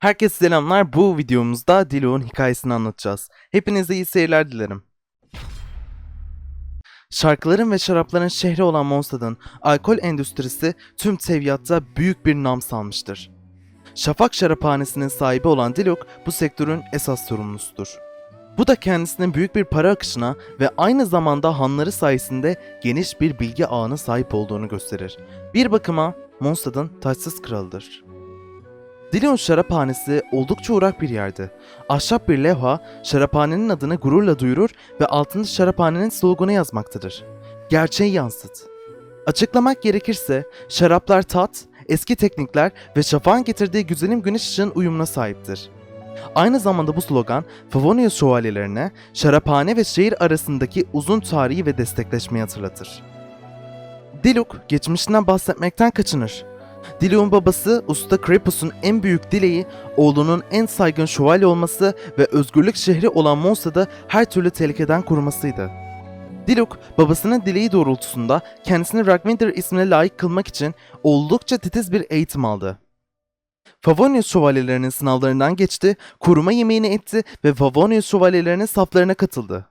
Herkese selamlar. Bu videomuzda Dilo'nun hikayesini anlatacağız. Hepinize iyi seyirler dilerim. Şarkıların ve şarapların şehri olan Mondstadt'ın alkol endüstrisi tüm Tevyat'ta büyük bir nam salmıştır. Şafak Şaraphanesi'nin sahibi olan Dilok bu sektörün esas sorumlusudur. Bu da kendisinin büyük bir para akışına ve aynı zamanda hanları sayesinde geniş bir bilgi ağına sahip olduğunu gösterir. Bir bakıma Mondstadt'ın taçsız kralıdır. Dilon Şaraphanesi oldukça uğrak bir yerdi. Ahşap bir levha şaraphanenin adını gururla duyurur ve altında şaraphanenin sloganı yazmaktadır. Gerçeği yansıt. Açıklamak gerekirse şaraplar tat, eski teknikler ve şafağın getirdiği güzelim güneş ışığın uyumuna sahiptir. Aynı zamanda bu slogan Favonius şövalyelerine şaraphane ve şehir arasındaki uzun tarihi ve destekleşmeyi hatırlatır. Diluk geçmişinden bahsetmekten kaçınır. Diluk'un babası Usta Krepus'un en büyük dileği oğlunun en saygın şövalye olması ve özgürlük şehri olan Monsa'da her türlü tehlikeden korumasıydı. Diluk, babasının dileği doğrultusunda kendisini Ragwinder ismine layık kılmak için oldukça titiz bir eğitim aldı. Favonius şövalyelerinin sınavlarından geçti, koruma yemeğini etti ve Favonius şövalyelerinin saflarına katıldı.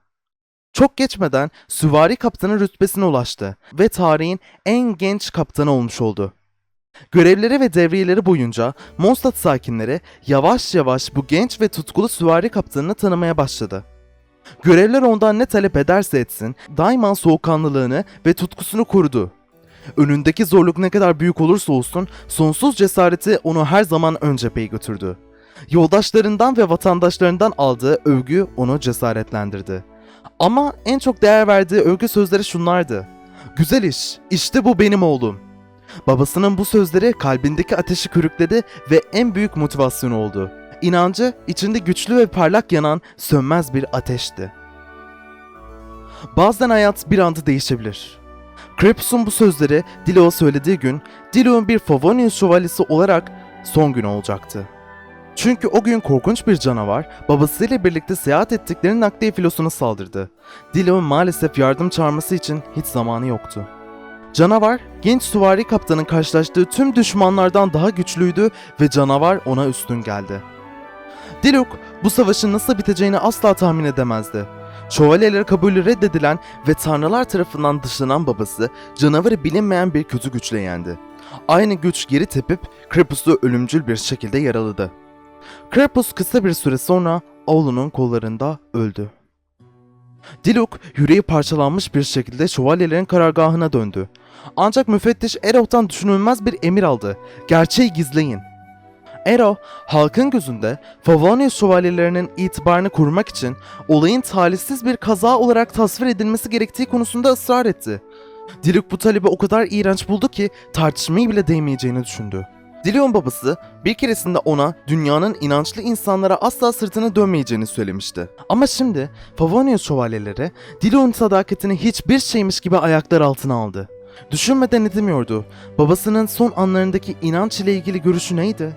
Çok geçmeden süvari kaptanı rütbesine ulaştı ve tarihin en genç kaptanı olmuş oldu. Görevleri ve devriyeleri boyunca Mondstadt sakinleri yavaş yavaş bu genç ve tutkulu süvari kaptanını tanımaya başladı. Görevler ondan ne talep ederse etsin, daima soğukkanlılığını ve tutkusunu korudu. Önündeki zorluk ne kadar büyük olursa olsun, sonsuz cesareti onu her zaman ön cepheye götürdü. Yoldaşlarından ve vatandaşlarından aldığı övgü onu cesaretlendirdi. Ama en çok değer verdiği övgü sözleri şunlardı. Güzel iş, işte bu benim oğlum. Babasının bu sözleri kalbindeki ateşi körükledi ve en büyük motivasyonu oldu. İnancı içinde güçlü ve parlak yanan sönmez bir ateşti. Bazen hayat bir anda değişebilir. Krepus'un bu sözleri Dilo'ya söylediği gün Dilo'nun bir Favonius şövalyesi olarak son gün olacaktı. Çünkü o gün korkunç bir canavar babasıyla birlikte seyahat ettikleri nakliye filosuna saldırdı. Dilo'nun maalesef yardım çağırması için hiç zamanı yoktu. Canavar, genç süvari kaptanın karşılaştığı tüm düşmanlardan daha güçlüydü ve canavar ona üstün geldi. Diluk, bu savaşın nasıl biteceğini asla tahmin edemezdi. Şövalyeler kabulü reddedilen ve tanrılar tarafından dışlanan babası, canavarı bilinmeyen bir kötü güçle yendi. Aynı güç geri tepip Krepus'u ölümcül bir şekilde yaraladı. Krepus kısa bir süre sonra oğlunun kollarında öldü. Diluk yüreği parçalanmış bir şekilde şövalyelerin karargahına döndü. Ancak müfettiş Eroh'tan düşünülmez bir emir aldı. Gerçeği gizleyin. Ero, halkın gözünde Favonius şövalyelerinin itibarını korumak için olayın talihsiz bir kaza olarak tasvir edilmesi gerektiği konusunda ısrar etti. Diluk bu talebi o kadar iğrenç buldu ki tartışmayı bile değmeyeceğini düşündü. Diluk'un babası bir keresinde ona dünyanın inançlı insanlara asla sırtını dönmeyeceğini söylemişti. Ama şimdi Favonius şövalyeleri Diluk'un sadakatini hiçbir şeymiş gibi ayaklar altına aldı. Düşünmeden edemiyordu. Babasının son anlarındaki inanç ile ilgili görüşü neydi?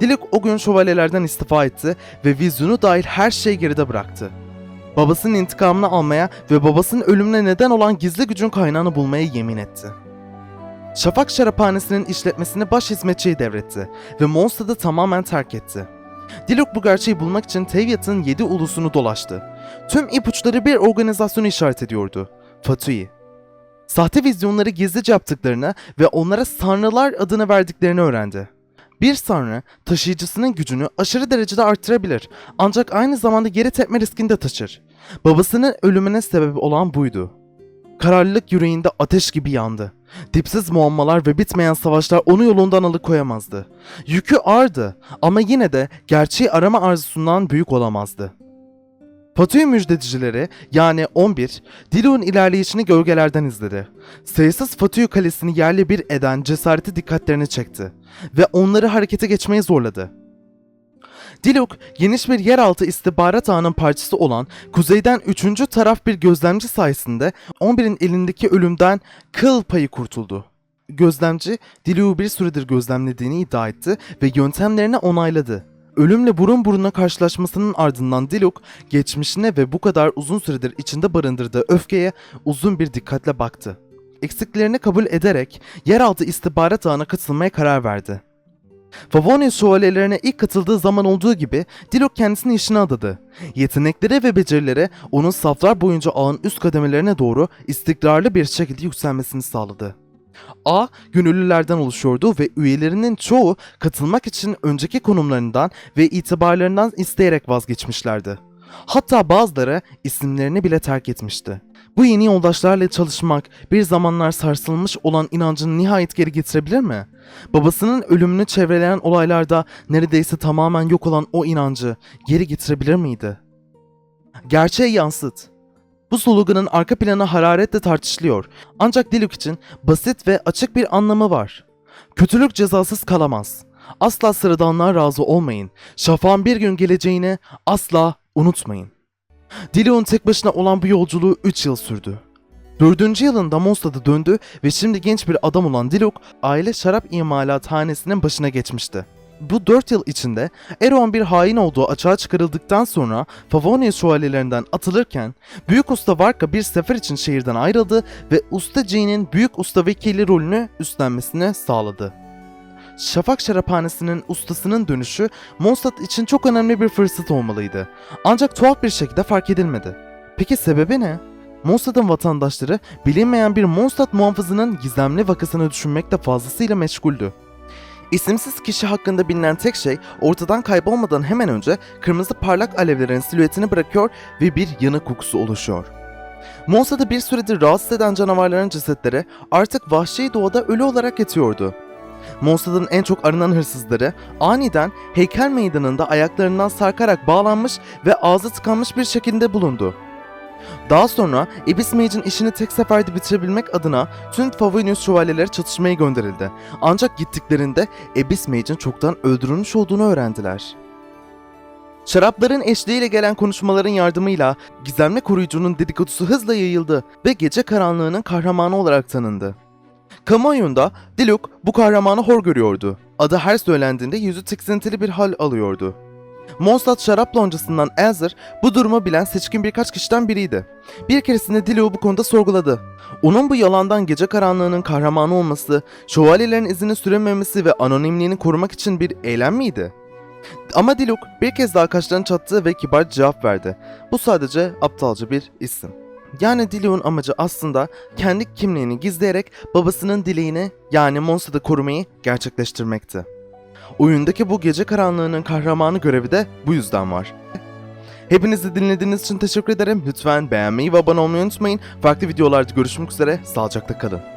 Diluk o gün şövalyelerden istifa etti ve vizyonu dahil her şeyi geride bıraktı. Babasının intikamını almaya ve babasının ölümüne neden olan gizli gücün kaynağını bulmaya yemin etti. Şafak Şaraphanesi'nin işletmesini baş hizmetçiye devretti ve Mondstadt'ı tamamen terk etti. Diluk bu gerçeği bulmak için Tevyat'ın yedi ulusunu dolaştı. Tüm ipuçları bir organizasyonu işaret ediyordu. Fatui. Sahte vizyonları gizlice yaptıklarını ve onlara sanrılar adını verdiklerini öğrendi. Bir sanrı taşıyıcısının gücünü aşırı derecede arttırabilir ancak aynı zamanda geri tepme riskini de taşır. Babasının ölümüne sebep olan buydu. Kararlılık yüreğinde ateş gibi yandı. Dipsiz muammalar ve bitmeyen savaşlar onu yolundan alıkoyamazdı. Yükü ağırdı ama yine de gerçeği arama arzusundan büyük olamazdı. Fatih müjdecileri yani 11, Diluk'un ilerleyişini gölgelerden izledi. Sayısız Fatih kalesini yerli bir eden cesareti dikkatlerini çekti ve onları harekete geçmeye zorladı. Diluk, geniş bir yeraltı istihbarat ağının parçası olan kuzeyden üçüncü taraf bir gözlemci sayesinde 11'in elindeki ölümden kıl payı kurtuldu. Gözlemci, Diluk'u bir süredir gözlemlediğini iddia etti ve yöntemlerini onayladı. Ölümle burun buruna karşılaşmasının ardından Diluk, geçmişine ve bu kadar uzun süredir içinde barındırdığı öfkeye uzun bir dikkatle baktı. Eksiklerini kabul ederek yeraltı istihbarat ağına katılmaya karar verdi. Favonius şövalyelerine ilk katıldığı zaman olduğu gibi Diluc kendisini işine adadı. Yetenekleri ve becerileri onun saflar boyunca ağın üst kademelerine doğru istikrarlı bir şekilde yükselmesini sağladı. A, gönüllülerden oluşuyordu ve üyelerinin çoğu katılmak için önceki konumlarından ve itibarlarından isteyerek vazgeçmişlerdi. Hatta bazıları isimlerini bile terk etmişti. Bu yeni yoldaşlarla çalışmak bir zamanlar sarsılmış olan inancını nihayet geri getirebilir mi? Babasının ölümünü çevreleyen olaylarda neredeyse tamamen yok olan o inancı geri getirebilir miydi? Gerçeği yansıt. Bu sloganın arka planı hararetle tartışılıyor. Ancak Diluc için basit ve açık bir anlamı var. Kötülük cezasız kalamaz. Asla sıradanlığa razı olmayın. Şafağın bir gün geleceğini asla unutmayın. Diluc'un tek başına olan bu yolculuğu 3 yıl sürdü. Dördüncü yılında Mondstadt'a döndü ve şimdi genç bir adam olan Diluc, aile şarap imalathanesinin başına geçmişti. Bu 4 yıl içinde Eron bir hain olduğu açığa çıkarıldıktan sonra Favonius şövalyelerinden atılırken Büyük Usta Varka bir sefer için şehirden ayrıldı ve Usta Jean'in Büyük Usta Vekili rolünü üstlenmesini sağladı. Şafak Şaraphanesi'nin ustasının dönüşü Mondstadt için çok önemli bir fırsat olmalıydı. Ancak tuhaf bir şekilde fark edilmedi. Peki sebebi ne? Mondstadt'ın vatandaşları bilinmeyen bir Mondstadt muhafızının gizemli vakasını düşünmekle fazlasıyla meşguldü. İsimsiz kişi hakkında bilinen tek şey ortadan kaybolmadan hemen önce kırmızı parlak alevlerin silüetini bırakıyor ve bir yanık kokusu oluşuyor. Mondstadt'ı bir süredir rahatsız eden canavarların cesetleri artık vahşi doğada ölü olarak yatıyordu. Mondstadt'ın en çok aranan hırsızları aniden heykel meydanında ayaklarından sarkarak bağlanmış ve ağzı tıkanmış bir şekilde bulundu. Daha sonra Abyss Mage'in işini tek seferde bitirebilmek adına tüm Favonius şövalyeleri çatışmaya gönderildi. Ancak gittiklerinde Abyss Mage'in çoktan öldürülmüş olduğunu öğrendiler. Şarapların eşliğiyle gelen konuşmaların yardımıyla gizemli koruyucunun dedikodusu hızla yayıldı ve gece karanlığının kahramanı olarak tanındı. Kamuoyunda Diluc bu kahramanı hor görüyordu. Adı her söylendiğinde yüzü tiksintili bir hal alıyordu. Mondstadt şarap loncasından Elzer bu durumu bilen seçkin birkaç kişiden biriydi. Bir keresinde Diluc'u bu konuda sorguladı. Onun bu yalandan gece karanlığının kahramanı olması, şövalyelerin izini sürememesi ve anonimliğini korumak için bir eylem miydi? Ama Diluc bir kez daha kaşlarını çattı ve kibarca cevap verdi. Bu sadece aptalca bir isim. Yani Diluc'un amacı aslında kendi kimliğini gizleyerek babasının dileğini yani Mondstadt'ı korumayı gerçekleştirmekti. Oyundaki bu gece karanlığının kahramanı görevi de bu yüzden var. Hepinizi dinlediğiniz için teşekkür ederim. Lütfen beğenmeyi ve abone olmayı unutmayın. Farklı videolarda görüşmek üzere. Sağlıcakla kalın.